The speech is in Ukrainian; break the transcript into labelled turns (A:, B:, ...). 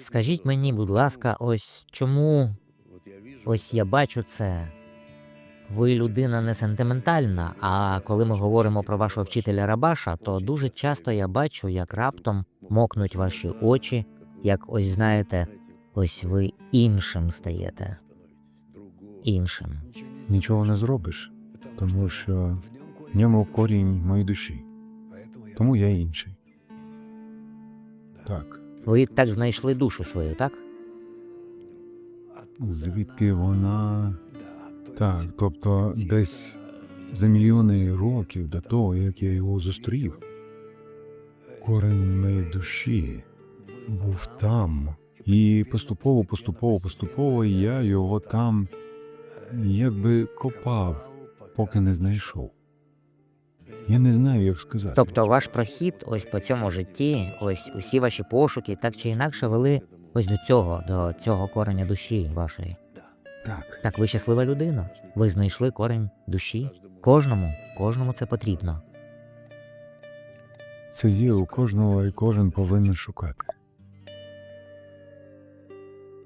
A: Скажіть мені, будь ласка, ось чому ось я бачу це. Ви людина не сентиментальна, а коли ми говоримо про вашого вчителя Рабаша, то дуже часто я бачу, як раптом мокнуть ваші очі, як ось знаєте, ось ви іншим стаєте. Іншим.
B: Нічого не зробиш, тому що в ньому корінь моєї душі. Тому я інший. Так,
A: Ви так знайшли душу свою, так?
B: звідки вона. Так, тобто десь за мільйони років до того, як я його зустрів, корінь моєї душі був там. І поступово, поступово, поступово я його там якби копав, поки не знайшов. Я не знаю, як сказати.
A: Тобто ваш прохід ось по цьому житті, ось усі ваші пошуки так чи інакше вели ось до цього, до цього кореня душі вашої.
B: Так.
A: Так, ви щаслива людина. Ви знайшли корень душі. Кожному, кожному це потрібно.
B: Це є у кожного, і кожен повинен шукати.